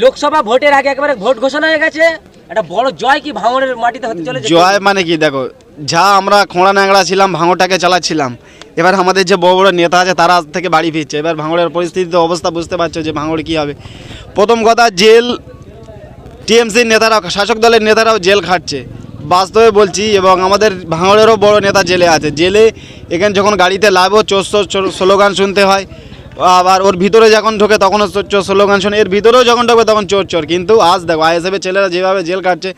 লোকসভা ভোটের আগে একেবারে ভোট ঘোষণা হয়ে গেছে। একটা বড় জয় কি ভাঙনের মাটিতে হতে চলেছে? জয় মানে কি? দেখো, যা আমরা খোঁড়া ন্যাংড়া ছিলাম ভাঙড়টাকে চালাচ্ছিলাম। এবার আমাদের যে বড় বড় নেতা আছে, তারা থেকে বাড়ি ফিরছে। এবার ভাঙড়ের পরিস্থিতিতে অবস্থা বুঝতে পারছ যে ভাঙড় কী হবে। প্রথম কথা, জেল টিএমসির নেতারা, শাসক দলের নেতারাও জেল খাটছে। বাস্তবে বলছি, এবং আমাদের ভাঙড়েরও বড় নেতা জেলে আছে। জেলে এখানে যখন গাড়িতে লাভ চোর, স্লোগান শুনতে হয় আবার ওর ভিতরে যখন ঢোকে তখনও চোর চোর স্লোগান শুনে, এর ভিতরেও যখন ঢোকে তখন চোর চোর। কিন্তু আজ দেখো আইএসএফের ছেলেরা যেভাবে জেল কাটছে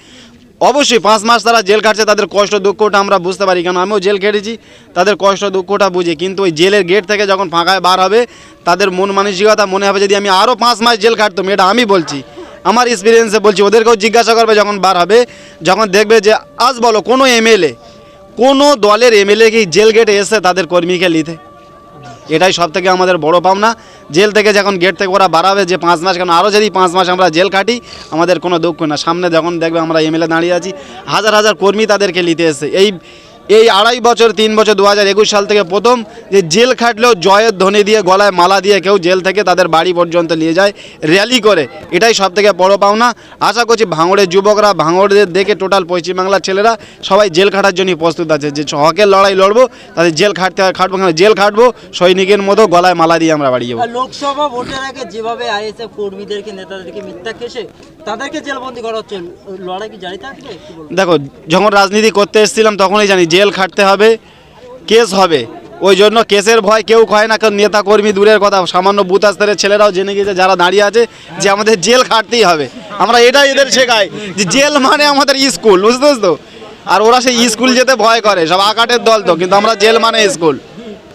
অবশ্যই পাঁচ মাস তারা জেল কাটছে তাদের কষ্ট দুঃখটা আমরা বুঝতে পারি। কেন? আমিও জেল কেটেছি তাদের কষ্ট দুঃখটা বুঝি। কিন্তু ওই জেলের গেট থেকে যখন ফাঁকায় বার হবে, তাদের মন মানসিকতা মনে হবে যদি আমি আরও পাঁচ মাস জেল কাটতাম এটা আমি বলছি। আমার এক্সপিরিয়েন্সে বলছি, ওদেরকেও জিজ্ঞাসা করবে যখন বার হবে, যখন দেখবে যে, আজ বলো কোনো এমএলএ, কোনো দলের এমএলএ কি জেল গেটে এসে তাদের কর্মীকে নিতে? এটাই সব থেকে আমাদের বড় পাওনা। জেল থেকে যখন গেট থেকে ওরা বাড়াবে যে পাঁচ মাস কেন আরও যদি পাঁচ মাস আমরা জেল কাটি, আমাদের কোনো দুঃখ না। সামনে যখন দেখবে আমরা এমএলএ দাঁড়িয়ে আছি, হাজার হাজার কর্মী তাদেরকে নিতে এসে এই এই আড়াই বছর তিন বছর দু হাজার একুশ সাল থেকে প্রথম যে জেল খাটলেও জয়ের ধ্বনি দিয়ে গলায় মালা দিয়ে কেউ জেল থেকে তাদের বাড়ি পর্যন্ত নিয়ে যায় র্যালি করে। এটাই সব থেকে বড় পাওনা। আশা করছি ভাঙড়ের যুবকরা ভাঙড়দের দেখে টোটাল পশ্চিমবাংলার ছেলেরা সবাই জেল খাটার জন্য প্রস্তুত আছে যে হকের লড়াই লড়বো তাদের জেল খাটতে খাটবো কেন? জেল খাটবো সৈনিকের মতো গলায় মালা দিয়ে আমরা বাড়ি যাব। লোকসভা ভোটের আগে যেভাবে আইএসএফ কর্মীদেরকে নেতাদেরকে মিথ্যা কেসে তাদেরকে জেলবন্দি করা হচ্ছে লড়াই কি জারি থাকবে? দেখো যখন রাজনীতি করতে এসেছিলাম তখনই জানি জেল খাটতে হবে কেস হবে। ওই জন্য কেসের ভয় কেউ খায় না কারণ নেতা কর্মী দূরের কথা। সামান্য বুথ স্তরের ছেলেরাও জেনে গিয়েছে যারা দাঁড়িয়ে আছে যে আমাদের জেল খাটতেই হবে। আমরা এটাই এদের শেখাই যে জেল মানে আমাদের স্কুল বুঝতে তো আর ওরা সেই স্কুল যেতে ভয় করে সব আকাটের দল তো কিন্তু আমরা জেল মানে স্কুল।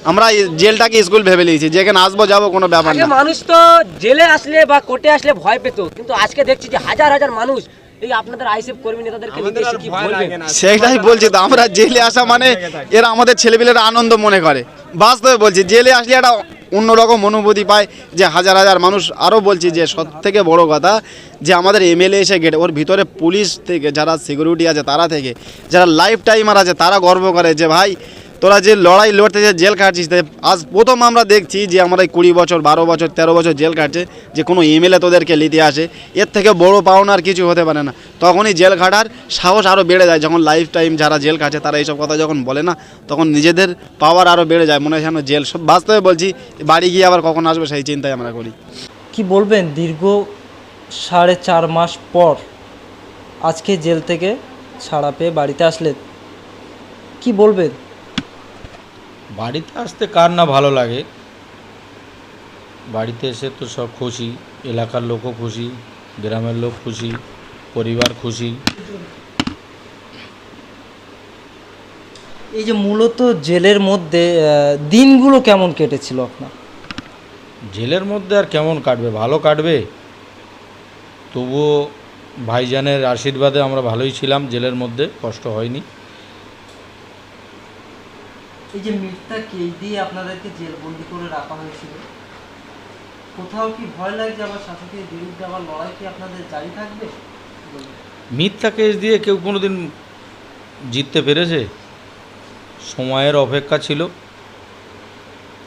আমরা জেলটাকে স্কুল ভেবে নিয়েছি যেখানে আসব যাব কোনো ব্যাপার না। মানুষ তো জেলে আসলে বা কোর্টে আসলে ভয় পেত কিন্তু আজকে দেখছি যে হাজার হাজার মানুষ এই আপনাদের আইসিএফ কর্মী নেতাদেরকে কি বলবেন? সেটাই বলছি তো আমরা জেলে আসা মানে এরা আমাদের ছেলেপিলেরা আনন্দ মনে করে। বাস্তবে বলছি জেলে আসলে একটা অন্যরকম অনুভূতি পায় যে হাজার হাজার মানুষ আরও বলছি যে সব থেকে বড় কথা যে আমাদের এমএলএ এসে গেটে ওর ভিতরে পুলিশ থেকে যারা সিকিউরিটি আছে তারা থেকে যারা লাইফ টাইমার আছে তারা গর্ব করে যে ভাই তোরা যে লড়াই লড়তে যে জেল কাটছিস তা আজ প্রথম আমরা দেখছি যে আমরা এই কুড়ি বছর, বারো বছর, তেরো বছর জেল কাটছে যে কোনো এমএলএ তোদেরকে নিতে আসে। এর থেকে বড় পাওনা আর কিছু হতে পারে না। তখনই জেল খাটার সাহস আরও বেড়ে যায়। যখন লাইফ টাইম যারা জেল কাটছে তারা এইসব কথা যখন বলে না, তখন নিজেদের পাওয়ার আরও বেড়ে যায়। মনে হয় যেন জেল সব বাস্তবে বলছি, বাড়ি গিয়ে আবার কখন আসবে সেই চিন্তাই আমরা করি। কি বলবেন? দীর্ঘ সাড়ে চার মাস পর আজকে জেল থেকে ছাড়া পেয়ে বাড়িতে আসলেন। কি বলবেন? বাড়িতে আসতে কার না ভালো লাগে? বাড়িতে এসে তো সব খুশি এলাকার লোকও খুশি গ্রামের লোক খুশি পরিবার খুশি। এই যে মূলত জেলের মধ্যে দিনগুলো কেমন কেটেছিল আপনার? জেলের মধ্যে আর কেমন কাটবে? ভালো কাটবে? তবুও ভাইজানের আশীর্বাদে আমরা ভালোই ছিলাম জেলের মধ্যে কষ্ট হয়নি। এই যে মিথ্যা কেস দিয়ে আপনাদেরকে জেলবন্দি করে রাখা হয়েছিল, কোথাও কি ভয় লাগছে আবার শাসকের বিরুদ্ধে আবার লড়াই কি আপনাদের জারি থাকবে? মিথ্যা কেস দিয়ে কেউ কোনো দিন জিততে পেরেছে? সময়ের অপেক্ষা ছিল।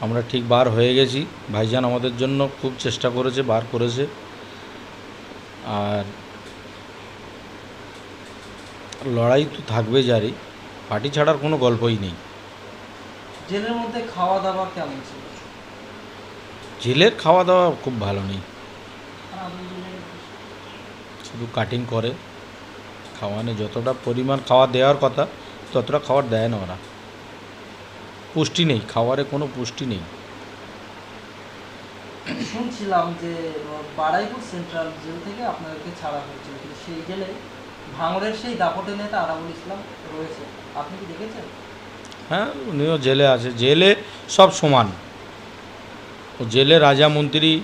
আমরা ঠিক বার হয়ে গেছি। ভাইজান আমাদের জন্য খুব চেষ্টা করেছে, বার করেছে। আর লড়াই তো থাকবে জারি। পার্টি ছাড়ার কোনো গল্পই নেই। জেলের মধ্যে খাওয়া দাওয়া কেমন ছিল? জেলের খাওয়া দাওয়া খুব ভালো নেই। শুধু কাটিং করে খাওয়ানো যতটা পরিমাণ খাওয়া দেওয়ার কথা ততটা খাবার দেয় না ওরা। পুষ্টি নেই খাবারে কোনো পুষ্টি নেই। শুনছিলাম যে বাড়াইপুর সেন্ট্রাল জেল থেকে আপনাদেরকে ছাড়া হয়েছিল কিন্তু সেই জেলে ভাঙড়ের সেই দাপটে নেতা আরাবুল ইসলাম রয়েছে। আপনি কি দেখেছেন? হ্যাঁ উনিও জেলে আছে। জেলে সব সমান। জেলে রাজা, মন্ত্রী,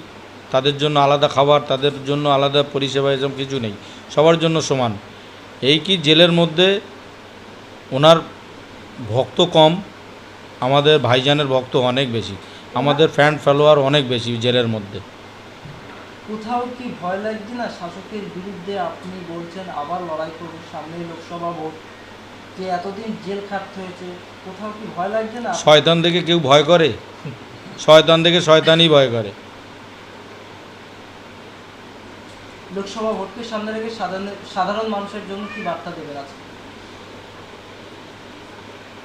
তাদের জন্য আলাদা খাবার, তাদের জন্য আলাদা পরিষেবা, এসব কিছু নেই। সবার জন্য সমান। এই কি জেলের মধ্যে ওনার ভক্ত কম? আমাদের ভাইজানের ভক্ত অনেক বেশি। আমাদের ফ্যান ফলোয়ার অনেক বেশি জেলের মধ্যে। কোথাও কি ভয় লাগছে না? শাসকের বিরুদ্ধে আপনি বলছেন, আবার লড়াই করবেন সামনেই লোকসভা ভোট। যে এতদিন জেল খাটতে হয়েছে কোথাও কি ভয় লাগছে না? শয়তান দেখে কেউ ভয় করে? শয়তান দেখে শয়তানই ভয় করে। লোকসভা ভোটকে সামনে রেখে সাধারণ সাধারণ মানুষের জন্য কি বার্তা দেবেন আজকে?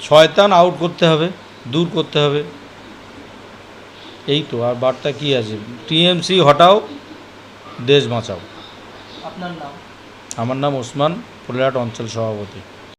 শয়তান আউট করতে হবে দূর করতে হবে। এই তো আর বার্তা কি আছে? টিএমসি হটাও দেশ বাঁচাও। আপনার নাম? আমার নাম ওসমান ফুলহাট অঞ্চল সভাপতি।